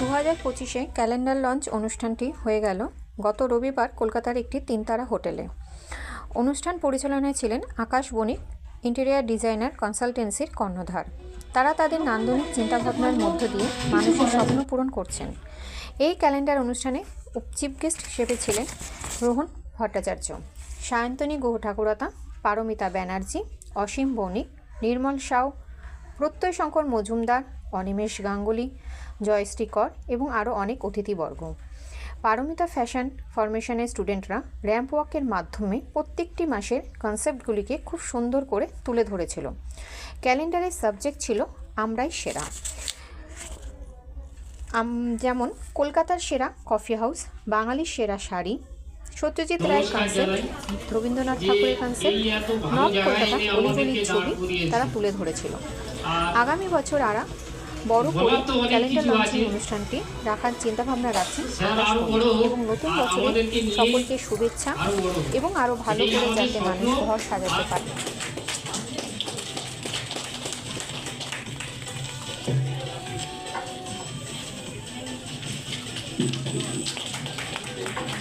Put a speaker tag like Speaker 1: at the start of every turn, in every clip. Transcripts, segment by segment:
Speaker 1: দু হাজার পঁচিশে ক্যালেন্ডার লঞ্চ অনুষ্ঠানটি হয়ে গেল গত রবিবার কলকাতার একটি তিনতারা হোটেলে। অনুষ্ঠান পরিচালনায় ছিলেন আকাশ বণিক, ইন্টেরিয়ার ডিজাইনার, কনসালটেন্সির কর্ণধার। তারা তাদের নান্দনিক চিন্তাভাবনার মধ্য দিয়ে মানুষের স্বপ্ন পূরণ করছেন। এই ক্যালেন্ডার অনুষ্ঠানে চিফ গেস্ট হিসেবে ছিলেন রোহন ভট্টাচার্য, সায়ন্তনী গুহ ঠাকুরতা পারমিতা ব্যানার্জি, অসীম বণিক, নির্মল সাউ প্রত্যয় শঙ্কর মজুমদার, অনিমেষ গাঙ্গুলি জয়শ্রী কর এবং আরও অনেক অতিথিবর্গ। পারমিতা ফ্যাশন ফরমেশনের স্টুডেন্টরা র্যাম্প ওয়াকের মাধ্যমে প্রত্যেকটি মাসের কনসেপ্টগুলিকে খুব সুন্দর করে তুলে ধরেছিল। ক্যালেন্ডারের সাবজেক্ট ছিল আমরাই সেরা। যেমন কলকাতার সেরা কফি হাউস, বাঙালির সেরা শাড়ি, সত্যজিৎ রায়ের কনসেপ্ট রবীন্দ্রনাথ ঠাকুরের কনসেপ্ট নর্থ কলকাতা অলিগলির ছবি তারা তুলে ধরেছিল। আগামী বছর আরা বড় করে ক্যালেন্ডার লঞ্চিং অনুষ্ঠানটি রাখার চিন্তাভাবনা রাখছেন এবং নতুন বছরে সকলকে শুভেচ্ছা এবং আরও ভালো করে যাতে মানুষ ঘর সাজাতে পারে।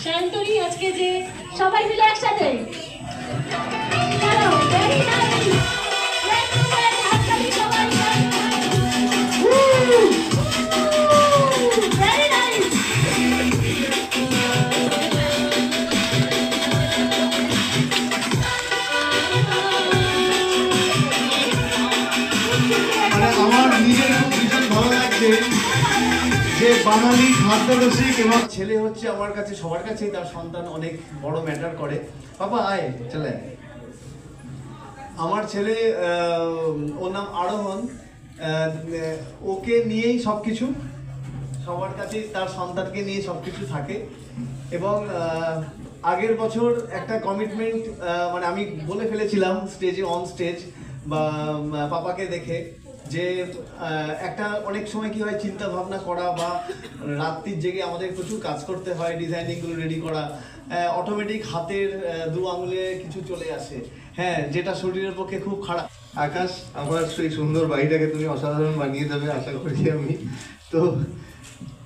Speaker 2: শান্তরি আজকে যে সবাই মিলে একসাথে। চলো,
Speaker 3: মানে আমার নিজের খুব ভীষণ ভালো লাগছে যে বাঙালি খাদ্য রসিক এবং ছেলে হচ্ছে আমার কাছে, সবার কাছেই তার সন্তান অনেক বড় ম্যাটার করে। বাবা, আয়, চলে। আমার ছেলে ওর নাম আরোহণ। ওকে নিয়েই সব কিছু সবার কাছে তার সন্তানকে নিয়ে সব কিছু থাকে। এবং আগের বছর একটা কমিটমেন্ট মানে আমি বলে ফেলেছিলাম স্টেজে অন স্টেজ বা পাপাকে দেখে। যে একটা অনেক সময় কি হয় চিন্তা ভাবনা করা বা রাত্রির জেগে আমাদের প্রচুর কাজ করতে হয়, ডিজাইনিংগুলো রেডি করা অটোমেটিক হাতের দু আঙুলে কিছু চলে আসে। হ্যাঁ যেটা শরীরের পক্ষে খুব খারাপ।
Speaker 4: আকাশ, আমার সেই সুন্দর বাড়িটাকে তুমি অসাধারণ বানিয়ে দেবে, আশা করি আমি। তো,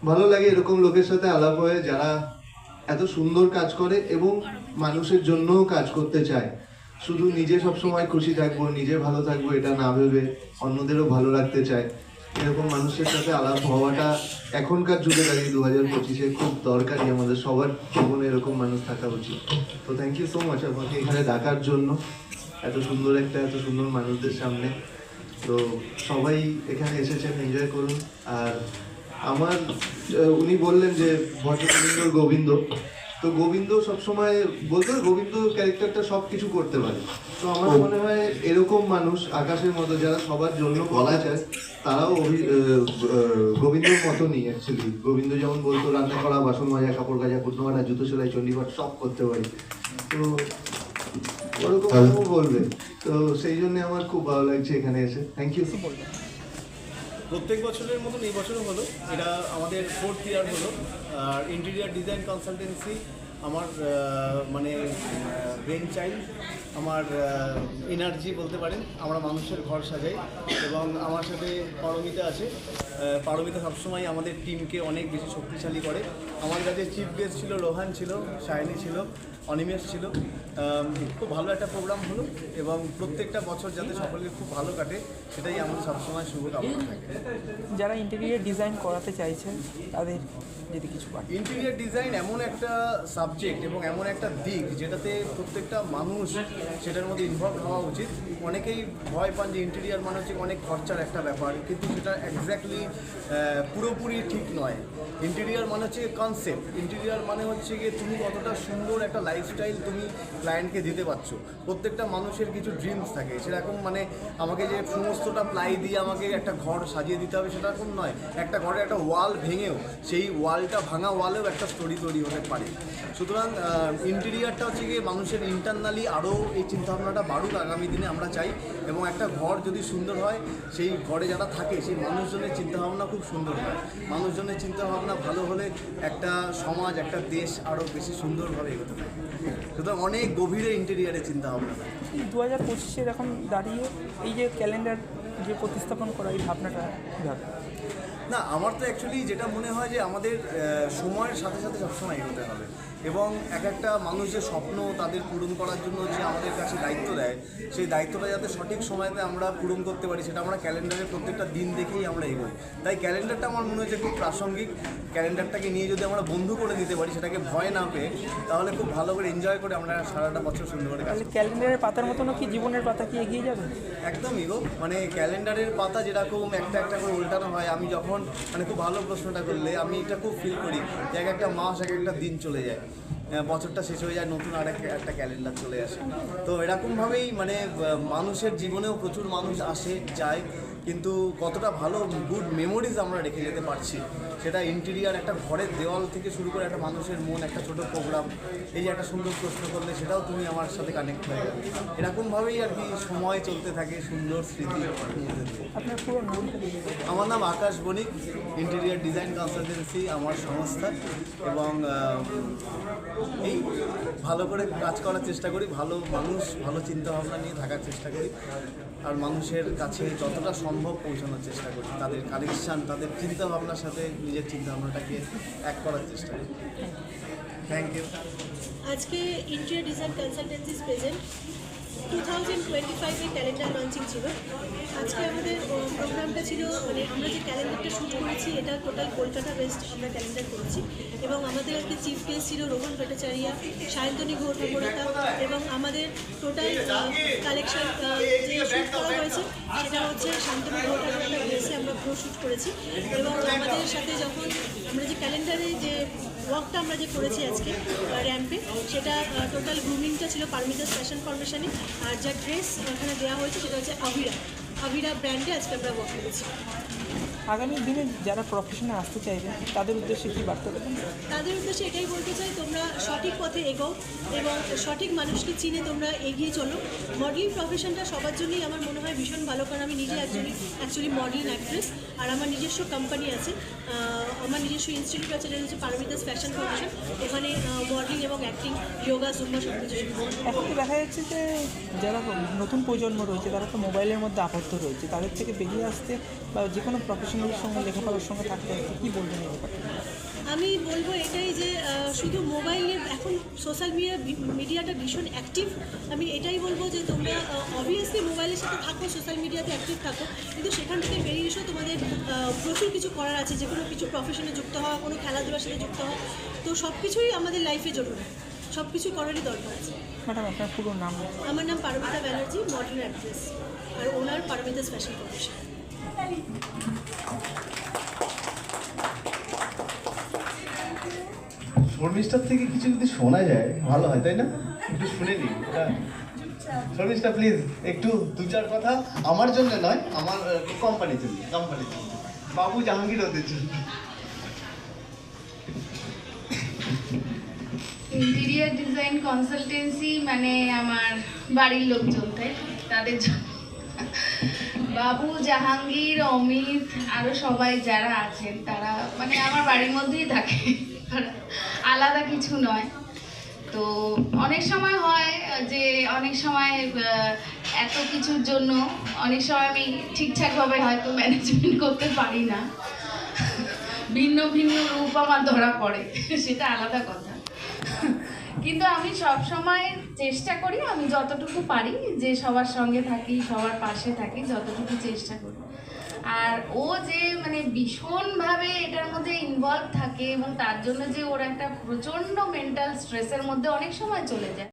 Speaker 4: ভালো লাগে এরকম লোকের সাথে আলাপ হয়ে যারা এত সুন্দর কাজ করে এবং মানুষের জন্যও কাজ করতে চায়। শুধু নিজে সবসময় খুশি থাকব, নিজে ভালো থাকব, এটা না ভেবে অন্যদেরও ভালো রাখতে চায় এরকম মানুষের সাথে আলাপ হওয়াটা এখনকার যুগে দাঁড়িয়ে দু হাজার পঁচিশে খুব দরকারি, আমাদের সবার জীবনে এরকম মানুষ থাকা উচিত। তো থ্যাংক ইউ সো মাচ আমাকে এখানে ডাকার জন্য, এত সুন্দর একটা, এত সুন্দর মানুষদের সামনে। তো সবাই এখানে এসেছেন এনজয় করুন। আর আমার উনি বললেন যে ভট্টগোবিন্দ গোবিন্দ। তো গোবিন্দ সবসময় বলতো গোবিন্দ ক্যারেক্টারটা সব কিছু করতে পারে। তো আমার মনে হয় এরকম মানুষ আকাশের মতো যারা সবার জন্য বলা যায় তারাও গোবিন্দর মতনই অ্যাকচুয়ালি গোবিন্দ যেমন বলতো রান্না করা বাসন মাজা কাপড় কাজা কুটনো কাটা জুতো সেলাই চণ্ডীপাঠ সব করতে পারি। তো ওরকম বলবে। তো সেই জন্য আমার খুব ভালো লাগছে এখানে এসে। থ্যাংক ইউ
Speaker 3: প্রত্যেক বছরের মতন এই বছরও হলো। এটা আমাদের ফোর্থ ইয়ার হলো। আর ইন্টেরিয়ার ডিজাইন কনসালটেন্সি আমার মানে ব্রেন চাইল্ড আমার এনার্জি বলতে পারেন, আমরা মানুষের ঘর সাজাই এবং আমার সাথে পারমিতা আছে। পারমিতা সবসময় আমাদের টিমকে অনেক বেশি শক্তিশালী করে। আমার কাছে চিফ গেস্ট ছিল রোহান ছিল সায়নী ছিল। অনিমেষ ছিল। খুব ভালো একটা প্রোগ্রাম হলো এবং প্রত্যেকটা বছর যাতে সকলকে খুব ভালো কাটে সেটাই আমার সবসময় শুভকামনা থাকে।
Speaker 5: যারা ইন্টেরিয়ার ডিজাইন করাতে চাইছেন তাদের যদি কিছু
Speaker 3: ইন্টেরিয়ার ডিজাইন এমন একটা সাবজেক্ট এবং এমন একটা দিক যেটাতে প্রত্যেকটা মানুষ সেটার মধ্যে ইনভলভ হওয়া উচিত। অনেকেই ভয় পান যে ইন্টেরিয়ার মানে হচ্ছে অনেক খরচার একটা ব্যাপার কিন্তু সেটা এক্স্যাক্টলি পুরোপুরি ঠিক নয়। ইন্টেরিয়ার মানে হচ্ছে কনসেপ্ট ইন্টেরিয়ার মানে হচ্ছে গিয়ে তুমি কতটা সুন্দর একটা লাইফস্টাইল তুমি ক্লায়েন্টকে দিতে পারছ। প্রত্যেকটা মানুষের কিছু ড্রিমস থাকে। সেরকম মানে আমাকে যে সমস্তটা প্লাই দিয়ে আমাকে একটা ঘর সাজিয়ে দিতে হবে সেরকম নয়। একটা ঘরে একটা ওয়াল ভেঙেও, সেই ওয়ালটা ভাঙা ওয়ালেও একটা স্টোরি তৈরি হতে পারে। সুতরাং ইন্টেরিয়ারটা হচ্ছে গিয়ে মানুষের ইন্টারনালি আরও এই চিন্তাভাবনাটা বাড়ুক আগামী দিনে আমরা চাই। এবং একটা ঘর যদি সুন্দর হয়, সেই ঘরে যারা থাকে, সেই মানুষজনের চিন্তাভাবনা খুব সুন্দর হয়। মানুষজনের চিন্তাভাবনা ভালো হলে একটা সমাজ একটা দেশ আরও বেশি সুন্দরভাবে এগোতে পারে। সুতরাং অনেক গভীরে ইন্টেরিয়ারের চিন্তা
Speaker 5: ভাবনা দু হাজার পঁচিশের এখন দাঁড়িয়ে এই যে ক্যালেন্ডার যে প্রতিস্থাপন করা এই ভাবনাটা
Speaker 3: না আমার তো অ্যাকচুয়ালি যেটা মনে হয় যে আমাদের সময়ের সাথে সাথে সবসময় এগোতে হবে। এবং এক একটা মানুষ যে স্বপ্ন তাদের পূরণ করার জন্য যে আমাদের কাছে দায়িত্ব দেয় সেই দায়িত্বটা যাতে সঠিক সময়তে আমরা পূরণ করতে পারি সেটা আমরা ক্যালেন্ডারে প্রত্যেকটা দিন দেখেই আমরা এগোই। তাই ক্যালেন্ডারটা আমার মনে হচ্ছে খুব প্রাসঙ্গিক। ক্যালেন্ডারটাকে নিয়ে যদি আমরা বন্ধু করে দিতে পারি সেটাকে ভয় না পেয়ে তাহলে খুব ভালো করে এনজয় করে আমরা সারাটা বছর সুন্দর করে
Speaker 5: ক্যালেন্ডারের পাতার মতনও কি জীবনের পাতা কি এগিয়ে যাবে?
Speaker 3: একদমই গো। মানে ক্যালেন্ডারের পাতা যেরকম একটা একটা করে উল্টানো হয় আমি যখন মানে খুব ভালো প্রশ্নটা করলে আমি এটা খুব ফিল করি যে এক একটা মাস এক একটা দিন চলে যায়। বছরটা শেষ হয়ে যায়, নতুন আর একটা ক্যালেন্ডার চলে আসে। তো এরকমভাবেই মানে মানুষের জীবনেও প্রচুর মানুষ আসে, যায়। কিন্তু কতটা ভালো গুড মেমোরিজ আমরা রেখে যেতে পারছি সেটা ইন্টেরিয়ার একটা ঘরের দেওয়াল থেকে শুরু করে একটা মানুষের মন একটা ছোট প্রোগ্রাম এই যে একটা সুন্দর প্রশ্ন করলে সেটাও তুমি আমার সাথে কানেক্ট হয়ে যাবে। এরকমভাবেই আর কি সময় চলতে থাকে সুন্দর স্মৃতি। আমার নাম Akash Banik interior design consultancy আমার সংস্থা এবং এই ভালো করে কাজ করার চেষ্টা করি ভালো মানুষ ভালো চিন্তাভাবনা নিয়ে থাকার চেষ্টা করি। আর মানুষের কাছে যতটা সম্ভব পৌঁছানোর চেষ্টা করি তাদের কালেকশান তাদের চিন্তা ভাবনার সাথে নিজের চিন্তা ভাবনাটাকে এক করার চেষ্টা করি থ্যাংক ইউ
Speaker 6: আজকে India design consultancies present. Two thousand twenty ফাইভে ক্যালেন্ডার লঞ্চিং ছিল। আজকে আমাদের প্রোগ্রামটা ছিল মানে আমরা যে ক্যালেন্ডারটা শ্যুট করেছি, এটা টোটাল কলকাতা বেস্ট আমরা ক্যালেন্ডার করেছি। এবং আমাদের আজকে চিফ গেস্ট ছিল রোহন ভট্টাচারিয়া, সায়ন্তনী ঘোর অপরাতা এবং আমাদের টোটাল কালেকশন যে শ্যুট করা হয়েছে, সেটা হচ্ছে শান্তনু অপরাতা বেসে আমরা পুরো শ্যুট করেছি। এবং আমাদের সাথে যখন আমরা যে ক্যালেন্ডারে যে ওয়ার্কটা আমরা যে করেছি আজকে র্যাম্পে সেটা টোটাল গ্রুমিংটা ছিল পারমিটাস ফ্যাশন ফরমেশনে আর যা ড্রেস ওখানে দেওয়া হয়েছে সেটা হচ্ছে আভিরা আভিরা ব্র্যান্ডে আজকে আমরা ওয়ার্ক করেছি।
Speaker 5: আগামী দিনে যারা প্রফেশনে আসতে চাইবে তাদের উদ্দেশ্যে কি বার্তা দেবেন?
Speaker 6: তাদের উদ্দেশ্যে এটাই বলতে চাই তোমরা সঠিক পথে এগোও এবং সঠিক মানুষকে চিনে তোমরা এগিয়ে চলো। মডেলিং প্রফেশনটা সবার জন্যই আমার মনে হয় ভীষণ ভালো কারণ আমি নিজে একজনই অ্যাকচুয়ালি মডেলিং অ্যাক্ট্রেস আর আমার নিজস্ব কোম্পানি আছে। আমার নিজস্ব ইনস্টিটিউট আছে যেটা হচ্ছে পারমিতাস ফ্যাশন ফাউন্ডেশন ওখানে মডেলিং এবং অ্যাক্টিং যোগা জুম্বা সব কিছু
Speaker 5: এখন তো দেখা যাচ্ছে যে যারা নতুন প্রজন্ম রয়েছে তারা তো মোবাইলের মধ্যে আবদ্ধ রয়েছে তাদের থেকে বেরিয়ে আসতে বা যে কোনো সঙ্গে লেখাপড়ার সঙ্গে থাকতে কী বলবেন
Speaker 6: আমি বলব এটাই যে শুধু মোবাইলে এখন সোশ্যাল মিডিয়া মিডিয়াটা ভীষণ অ্যাক্টিভ আমি এটাই বলব যে তোমরা অবভিয়াসলি মোবাইলের সাথে থাকো সোশ্যাল মিডিয়াতে অ্যাক্টিভ থাকো কিন্তু সেখান থেকে বেরিয়ে এসো তোমাদের প্রচুর কিছু করার আছে যে কোনো কিছু প্রফেশনে যুক্ত হওয়া কোনো খেলাধুলার সাথে যুক্ত হওয়া তো সব কিছুই আমাদের লাইফে জরুরি। সব কিছু করারই দরকার আছে।
Speaker 5: ম্যাডাম আপনার পুরো নাম
Speaker 6: আমার নাম পারমিতা ব্যানার্জি মডার্ন অ্যাক্ট্রেস আর ওনার পারমিতাস ফ্যাশন ফাউন্ডেশন
Speaker 4: শর্মিষ্ঠার থেকে কিছু যদি শোনা যায়, ভালো হয়, তাই না? একটু শুনে নিই শর্মিষ্ঠা প্লিজ একটু দু চার কথা আমার জন্য নয়, আমার কোম্পানির জন্য? কোম্পানির জন্য। বাবু জাহাঙ্গীর ওদের জন্য।
Speaker 7: ইন্টেরিয়ার ডিজাইন কনসালটেন্সি মানে আমার বাড়ির লোকজন, তাই তাদের জন্য। বাবু জাহাঙ্গীর, অমিত আরও সবাই যারা আছেন, তারা মানে আমার বাড়ির মধ্যেই থাকে। তারা আলাদা কিছু নয়। তো অনেক সময় হয় যে অনেক সময় এত কিছুর জন্য অনেক সময় আমি ঠিকঠাকভাবে হয়তো ম্যানেজমেন্ট করতে পারি না। ভিন্ন ভিন্ন রূপ আমার ধরা পড়ে, সেটা আলাদা কথা। কিন্তু আমি সব সময় চেষ্টা করি, আমি যতটুকু পারি যে সবার সঙ্গে থাকি, সবার পাশে থাকি, যতটুকু চেষ্টা করি। আর ও যে মানে ভীষণভাবে এটার মধ্যে ইনভলভ থাকে এবং তার জন্য যে ওর একটা প্রচণ্ড মেন্টাল স্ট্রেসের মধ্যে অনেক সময় চলে যায়।